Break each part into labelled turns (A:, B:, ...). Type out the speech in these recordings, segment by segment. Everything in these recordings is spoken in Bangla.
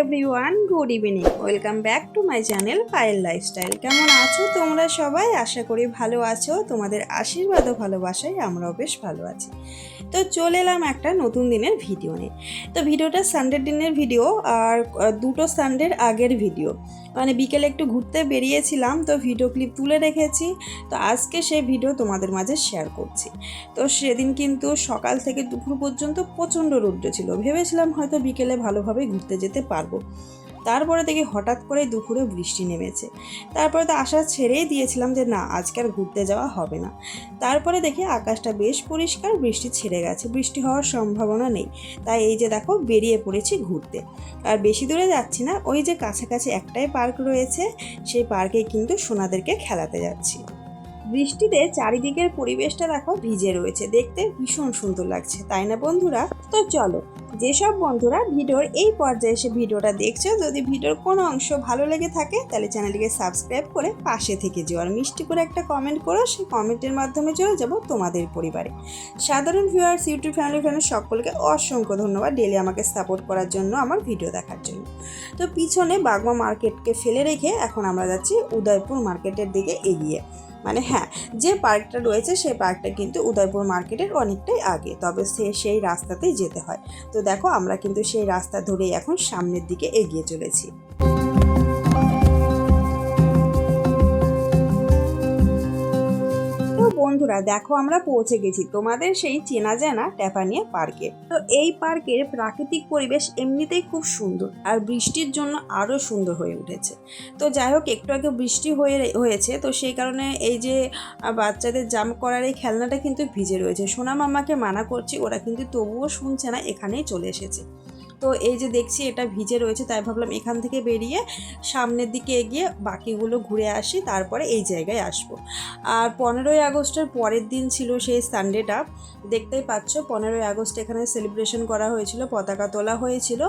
A: Everyone good evening welcome back to my channel Payel lifestyle কেমন আছো তোমরা সবাই? আশা করি ভালো আছো। তোমাদের আশীর্বাদ ও ভালোবাসায় আমরাও বেশ ভালো আছি। তো চলে এলাম একটা নতুন দিনের ভিডিও নিয়ে। তো ভিডিওটা সানডের দিনের ভিডিও আর দুটো সানডের আগের ভিডিও। মানে বিকেলে একটু ঘুরতে বেরিয়েছিলাম, তো ভিডিও ক্লিপ তুলে রেখেছি। তো আজকে সেই ভিডিও তোমাদের মাঝে শেয়ার করছি। তো সেদিন কিন্তু সকাল থেকে দুপুর পর্যন্ত প্রচণ্ড রৌদ্র ছিল। ভেবেছিলাম হয়তো বিকেলে ভালোভাবে ঘুরতে যেতে পারব। তারপরে দেখি হঠাৎ করে দুপুরে বৃষ্টি নেমেছে। তারপরে তো আশা ছেড়েই দিয়েছিলাম যে না, আজকে আর ঘুরতে যাওয়া হবে না। তারপরে দেখি আকাশটা বেশ পরিষ্কার, বৃষ্টি ছেড়ে গেছে। বৃষ্টি হওয়ার সম্ভাবনা নেই। তাই এই যে দেখো, বেরিয়ে পড়েছি ঘুরতে। আর বেশি দূরে যাচ্ছি না, ওই যে কাছাকাছি একটাই পার্ক রয়েছে, সেই পার্কে কিন্তু সোনাদেরকে খেলাতে যাচ্ছি। বৃষ্টিতে চারিদিকের পরিবেশটা দেখো ভিজে রয়েছে। দেখতে ভীষণ সুন্দর লাগছে, তাই না বন্ধুরা? তো চলো, যেসব বন্ধুরা ভিডিওর এই পর্যায়ে এসে ভিডিওটা দেখছ, যদি ভিডিওর কোনো অংশ ভালো লেগে থাকে, তাহলে চ্যানেলটিকে সাবস্ক্রাইব করে পাশে থেকে যেও। আর মিষ্টি করে একটা কমেন্ট করো, সেই কমেন্টের মাধ্যমে চলে যাব তোমাদের পরিবারে। সাধারণ ভিউয়ার্স ইউটিউব ফ্যামিলি ফ্রেন্ড সকলকে অসংখ্য ধন্যবাদ ডেলি আমাকে সাপোর্ট করার জন্য, আমার ভিডিও দেখার জন্য। তো পিছনে বাগমা মার্কেটকে ফেলে রেখে এখন আমরা যাচ্ছি উদয়পুর মার্কেটের দিকে এগিয়ে। মানে হ্যাঁ যে পার্কটা রয়েছে সেই পার্কটা কিন্তু উদয়পুর মার্কেটের অনেকটাই আগে, তবে সে সেই রাস্তাতেই যেতে হয়। তো দেখো আমরা কিন্তু সেই রাস্তা ধরেই এখন সামনের দিকে এগিয়ে চলেছি। বন্ধুরা, দেখো আমরা পৌঁছে গেছি তোমাদের সেই চেনা জানা ট্যাপানিয়া পার্কে। তো এই পার্কের প্রাকৃতিক পরিবেশ এমনিতেই খুব সুন্দর আর বৃষ্টির জন্য আরও সুন্দর হয়ে উঠেছে। তো যাই হোক, একটু আগে বৃষ্টি হয়ে হয়েছে, তো সেই কারণে এই যে বাচ্চাদের জাম্প করার এই খেলনাটা কিন্তু ভিজে রয়েছে। সোনা মামাকে মানা করছি, ওরা কিন্তু তবুও শুনছে না, এখানেই চলে এসেছে। তো এই যে দেখছি এটা ভিজে রয়েছে, তাই ভাবলাম এখান থেকে বেরিয়ে সামনের দিকে এগিয়ে বাকিগুলো ঘুরে আসি, তারপরে এই জায়গায় আসব। আর পনেরোই আগস্টের পরের দিন ছিল সেই সানডেটা দেখতেই পাচ্ছ, পনেরোই আগস্ট এখানে সেলিব্রেশন করা হয়েছিল, পতাকা তোলা হয়েছিল।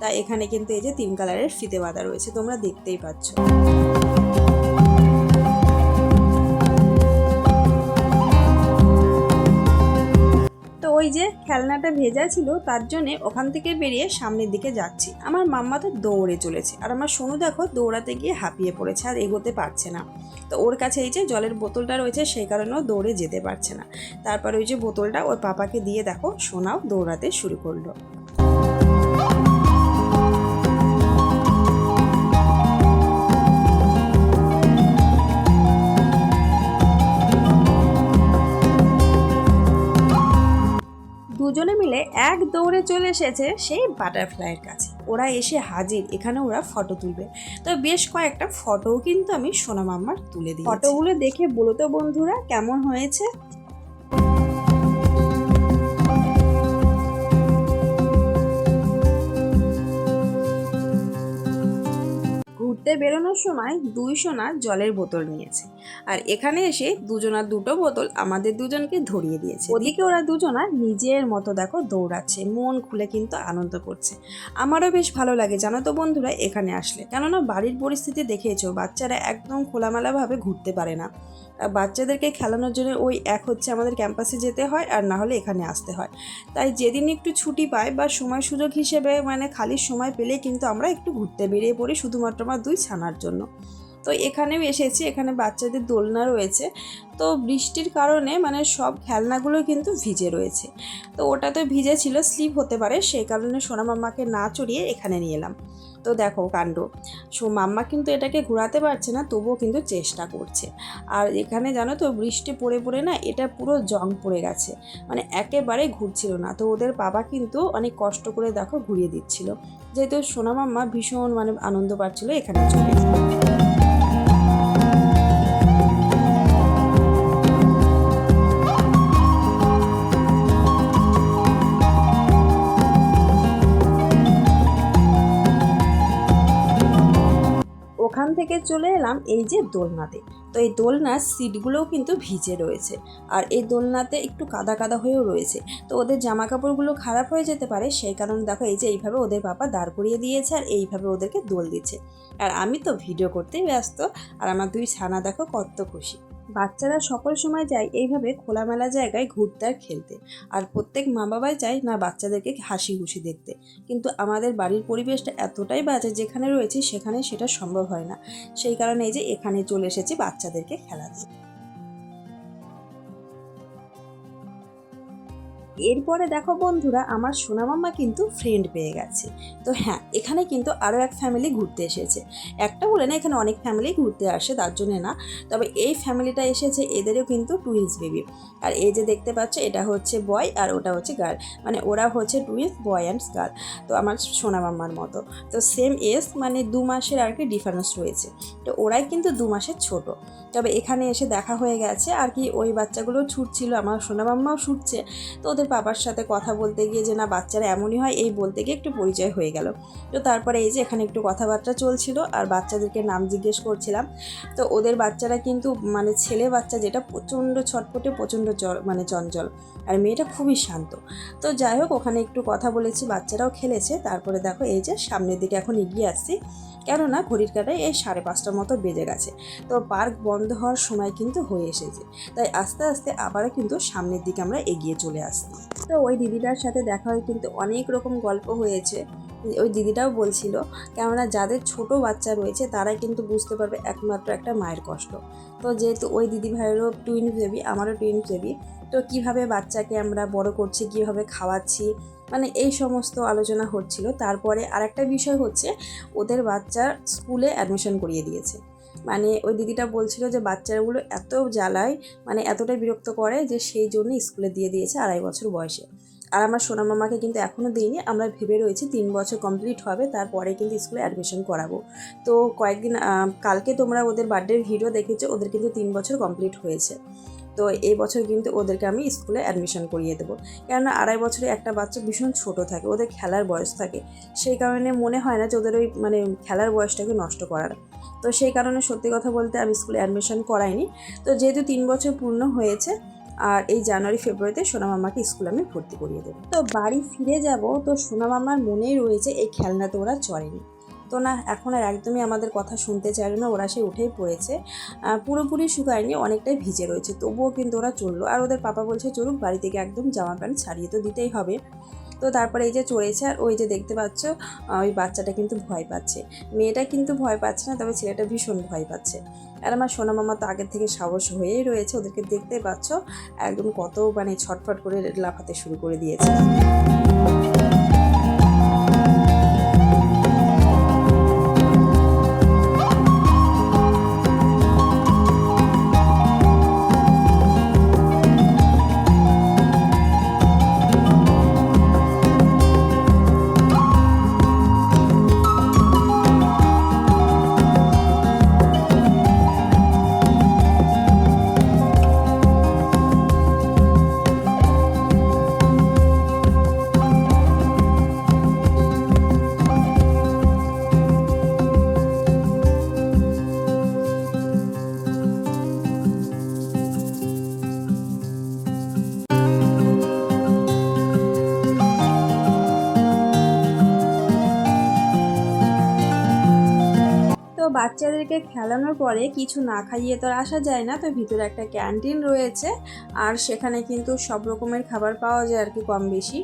A: তাই এখানে কিন্তু এই যে তিন কালারের ফিতে বাঁধা রয়েছে, তোমরা দেখতেই পাচ্ছ। ওই যে খেলনাটা ভেজা ছিল, তার জন্যে ওখান থেকে বেরিয়ে সামনের দিকে যাচ্ছি। আমার মাম্মা তো দৌড়ে চলেছে, আর আমার সোনু দেখো দৌড়াতে গিয়ে হাঁপিয়ে পড়েছে আর এগোতে পারছে না। তো ওর কাছে এই যে জলের বোতলটা রয়েছে, সেই কারণেও দৌড়ে যেতে পারছে না। তারপর ওই যে বোতলটা ওর পাপাকে দিয়ে দেখো, সোনাও দৌড়াতে শুরু করল। এক দৌড়ে চলে এসেছে সেই বাটারফ্লাইয়ের কাছে। ওরা এসে হাজির। এখানে ওরা ফটো তুলবে। তো বেশ কয়েকটা ফটোও কিন্তু আমি সোনা মাম্মার তুলে দিই ফটোগুলো দেখে বলো তো বন্ধুরা, কেমন হয়েছে? ঘুরতে বেরোনোর সময় দুই সোনা জলের বোতল নিয়েছে। আর এখানে এসে দুজনার দুটো বোতল আমাদের দুজনকে ধরিয়ে দিয়েছে। ওদিকে ওরা দুজনা নিজের মতো দেখো দৌড়াচ্ছে, মন খুলে কিন্তু আনন্দ করছে। আমারও বেশ ভালো লাগে, জানো তো বন্ধুরা, এখানে আসলে। কেননা বাড়ির পরিস্থিতি দেখেছ, বাচ্চারা একদম খোলামেলাভাবে ঘুরতে পারে না। বাচ্চাদেরকে খেলানোর জন্য ওই এক হচ্ছে আমাদের ক্যাম্পাসে যেতে হয় আর না হলে এখানে আসতে হয়। তাই যেদিন একটু ছুটি পাই বা সময় সুযোগ হিসেবে মানে খালি সময় পেলেই কিন্তু আমরা একটু ঘুরতে বেরিয়ে পড়ি শুধুমাত্র আমার দুই ছানার জন্য। তো এখানেও এসেছি, এখানে বাচ্চাদের দোলনা রয়েছে। তো বৃষ্টির কারণে মানে সব খেলনাগুলো কিন্তু ভিজে রয়েছে। তো ওটা তো ভিজে ছিল স্লিপ হতে পারে, সেই কারণে সোনা মাম্মাকে না চড়িয়ে এখানে নিয়ে এলাম। তো দেখো কাণ্ড। সো মাম্মা কিন্তু এটাকে ঘোরাতে পারছে না, তবুও কিন্তু চেষ্টা করছে। আর এখানে জানো তো বৃষ্টি পড়ে পড়ে না এটা পুরো জং পড়ে গেছে। মানে একেবারে ঘুরছিল না। তো ওদের বাবা কিন্তু অনেক কষ্ট করে দেখো ঘুরিয়ে দিচ্ছিল। যেহেতু সোনা মাম্মা ভীষণ মানে আনন্দ পাচ্ছিল এখানে চলে থেকে চলে এলাম এই যে দোলনাতে। তো এই দোলনার সিটগুলোও কিন্তু ভিজে রয়েছে আর এই দোলনাতে একটু কাদা কাদা হয়েও রয়েছে। তো ওদের জামা কাপড়গুলো খারাপ হয়ে যেতে পারে, সেই কারণে দেখো এই যে এইভাবে ওদের বাবা দাঁড় করিয়ে দিয়েছে আর এইভাবে ওদেরকে দোল দিচ্ছে। আর আমি তো ভিডিও করতেই ব্যস্ত, আর আমার দুই ছানা দেখো কত খুশি। বাচ্চারা সকল সময় যায় এইভাবে খোলামেলা জায়গায় ঘুরতে আর খেলতে। আর প্রত্যেক মা বাবাই চায় না বাচ্চাদেরকে হাসি খুশি দেখতে। কিন্তু আমাদের বাড়ির পরিবেশটা এতটাই বাজে যেখানে রয়েছে সেখানে সেটা সম্ভব হয় না। সেই কারণে এই যে এখানে চলে এসেছি বাচ্চাদেরকে খেলাতে। এরপরে দেখো বন্ধুরা, আমার সোনামাম্মা কিন্তু ফ্রেন্ড পেয়ে গেছে। তো হ্যাঁ এখানে কিন্তু আরও এক ফ্যামিলি ঘুরতে এসেছে। একটা বলে না, এখানে অনেক ফ্যামিলি ঘুরতে আসে, তার জন্যে না। তবে এই ফ্যামিলিটা এসেছে, এদেরও কিন্তু টুইন্স বেবি আর এই যে দেখতে পাচ্ছ, এটা হচ্ছে বয় আর ওটা হচ্ছে গার্ল মানে ওরা হচ্ছে টুইন্স বয় অ্যান্ড গার্ল তো আমার সোনামাম্মার মতো। তো সেম এজ মানে দু মাসের আর কি ডিফারেন্স রয়েছে। তো ওরাই কিন্তু দু মাসের ছোট। তবে এখানে এসে দেখা হয়ে গেছে আর কি, ওই বাচ্চাগুলো ছুটছিল, আমার সোনামাম্মাও ছুটছে। তো ওদের বাবার সাথে কথা বলতে গিয়ে যে, না, বাচ্চারা এমনই হয়, এই বলতে গিয়ে একটু পরিচয় হয়ে গেল। তো তারপরে এই যে, এখানে একটু কথাবার্তা চলছিল আর বাচ্চাদেরকে নাম জিজ্ঞেস করছিলাম। তো ওদের বাচ্চারা কিন্তু মানে ছেলে বাচ্চা যেটা, প্রচণ্ড ছটপটে, প্রচণ্ড মানে চঞ্চল। আর মেয়েটা খুবই শান্ত। তো যাই হোক, ওখানে একটু কথা বলেছি, বাচ্চারাও খেলেছে। তারপরে দেখো, এই যে, সামনের দিকে এখন এগিয়ে আসছি। কেননা, ঘড়ির কাটায় এই সাড়ে পাঁচটার মতো বেজে গেছে। তো পার্ক বন্ধ হওয়ার সময় কিন্তু হয়ে এসেছে। তাই আস্তে আস্তে আবারও কিন্তু সামনের দিকে আমরা এগিয়ে চলে আসছি। তো ওই দিদিটার সাথে দেখা হয়ে কিন্তু অনেক রকম গল্প হয়েছে। ওই দিদিটাও বলছিল, কেননা যাদের ছোট বাচ্চা রয়েছে, তারাই কিন্তু বুঝতে পারবে একমাত্র একটা মায়ের কষ্ট। তো যেহেতু ওই দিদি ভাইয়েরও টুইন বেবি আমারও টুইন বেবি তো কীভাবে বাচ্চাকে আমরা বড় করছি, কীভাবে খাওয়াচ্ছি মানে এই সমস্ত আলোচনা হচ্ছিল। তারপরে আরেকটা বিষয় হচ্ছে, ওদের বাচ্চার স্কুলে অ্যাডমিশন করিয়ে দিয়েছে। মানে ওই দিদিটা বলছিল যে বাচ্চাগুলো এত জ্বালায় মানে এতটাই বিরক্ত করে যে সেই জন্য স্কুলে দিয়ে দিয়েছে আড়াই বছর বয়সে। আর আমার সোনা মামাকে কিন্তু এখনও দিইনি, আমরা ভেবে রয়েছি তিন বছর কমপ্লিট হবে, তারপরে কিন্তু স্কুলে অ্যাডমিশন করাবো। তো কয়েকদিন কালকে তোমরা ওদের বার্থডের ভিডিও দেখেছ, ওদের কিন্তু তিন বছর কমপ্লিট হয়েছে। তো এই বছর কিন্তু ওদেরকে আমি স্কুলে অ্যাডমিশন করিয়ে দেবো। কেননা আড়াই বছরে একটা বাচ্চা ভীষণ ছোট থাকে, ওদের খেলার বয়স থাকে। সেই কারণে মনে হয় না যে ওদের ওই মানে খেলার বয়সটাকে নষ্ট করার। তো সেই কারণে সত্যি কথা বলতে আমি স্কুলে অ্যাডমিশন করাইনি। তো যেহেতু তিন বছর পূর্ণ হয়েছে, আর এই জানুয়ারি, ফেব্রুয়ারিতে সোনা মামাকে স্কুলে আমি ভর্তি করিয়ে দেবো। তো বাড়ি ফিরে যাব, তো সোনা মামার মনেই রয়েছে এই খেলনাতে ওরা চড়েনি। তো না, এখন আর একদমই আমাদের কথা শুনতে চাইল না, ওরা সে উঠেই পড়েছে। পুরোপুরি শুকায়নি অনেকটাই ভিজে রয়েছে, তবুও কিন্তু ওরা চলল। আর ওদের পাপা বলছে, চলুক, বাড়ি থেকে একদম জামা প্যান্ট ছাড়িয়ে তো দিতেই হবে। তো তারপরে এই যে চড়েছে, আর ওই যে দেখতে পাচ্ছ ওই বাচ্চাটা কিন্তু ভয় পাচ্ছে। মেয়েটা কিন্তু ভয় পাচ্ছে না, তবে ছেলেটা ভীষণ ভয় পাচ্ছে। আর আমার সোনা মামা তো আগের থেকে সাহস হয়েই রয়েছে, ওদেরকে দেখতে পাচ্ছ, একদম কত মানে ছটফট করে লাফাতে শুরু করে দিয়েছে। বাচ্চাদেরকে খেলানোর পরে কিছু না খাইয়ে তো আসা যায় না, তো ভিতরে একটা ক্যান্টিন রয়েছে। আর সেখানে কিন্তু সব রকমের খাবার পাওয়া যায় আর কি কম বেশি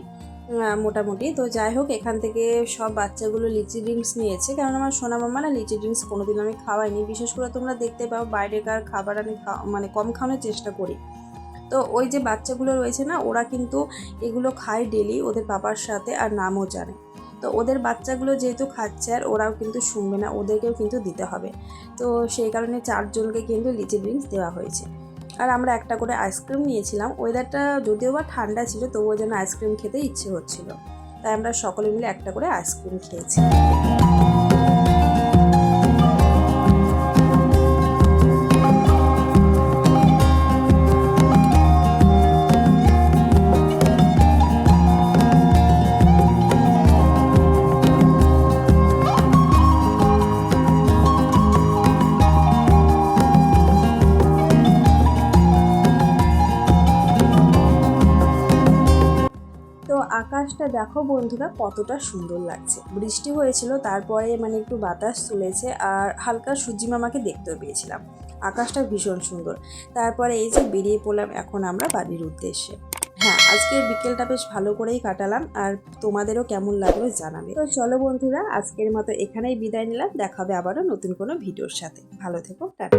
A: মোটামুটি। তো যাই হোক, এখান থেকে সব বাচ্চাগুলো লিচি ড্রিঙ্কস নিয়েছে। কারণ আমার সোনা মামা না লিচি ড্রিঙ্কস কোনোদিন আমি খাওয়াইনি। বিশেষ করে তোমরা দেখতে পাও, বাইরেকার খাবার আমি মানে কম খাওয়ানোর চেষ্টা করি। তো ওই যে বাচ্চাগুলো রয়েছে না, ওরা কিন্তু এগুলো খায় ডেলি ওদের বাবার সাথে আর নামও জানে। তো ওদের বাচ্চাগুলো যেহেতু খাচ্ছে আর ওরাও কিন্তু শুনবে না, ওদেরকেও কিন্তু দিতে হবে। তো সেই কারণে চারজনকে কিন্তু লিচি ড্রিঙ্কস দেওয়া হয়েছে। আর আমরা একটা করে আইসক্রিম নিয়েছিলাম ওয়েদারটা যদিও বা ঠান্ডা ছিল, তবুও যেন আইসক্রিম খেতে ইচ্ছে হচ্ছিল। তাই আমরা সকলে মিলে একটা করে আইসক্রিম খেয়েছি। আকাশটা দেখো বন্ধুরা, কতটা সুন্দর লাগছে। বৃষ্টি হয়েছিল, তারপরে মানে একটু বাতাস চলেছে আর হালকা সূর্যি মামাকে দেখতেও পেয়েছিলাম। আকাশটা ভীষণ সুন্দর। তারপরে এই যে বেরিয়ে পড়লাম, এখন আমরা বাড়ির উদ্দেশ্যে। হ্যাঁ আজকের বিকেলটা বেশ ভালো করেই কাটালাম আর তোমাদেরও কেমন লাগল জানাবে। তো চলো বন্ধুরা, আজকের মতো এখানেই বিদায় নিলাম। দেখা হবে আবারও নতুন কোনো ভিডিওর সাথে। ভালো থেকো, টাটা।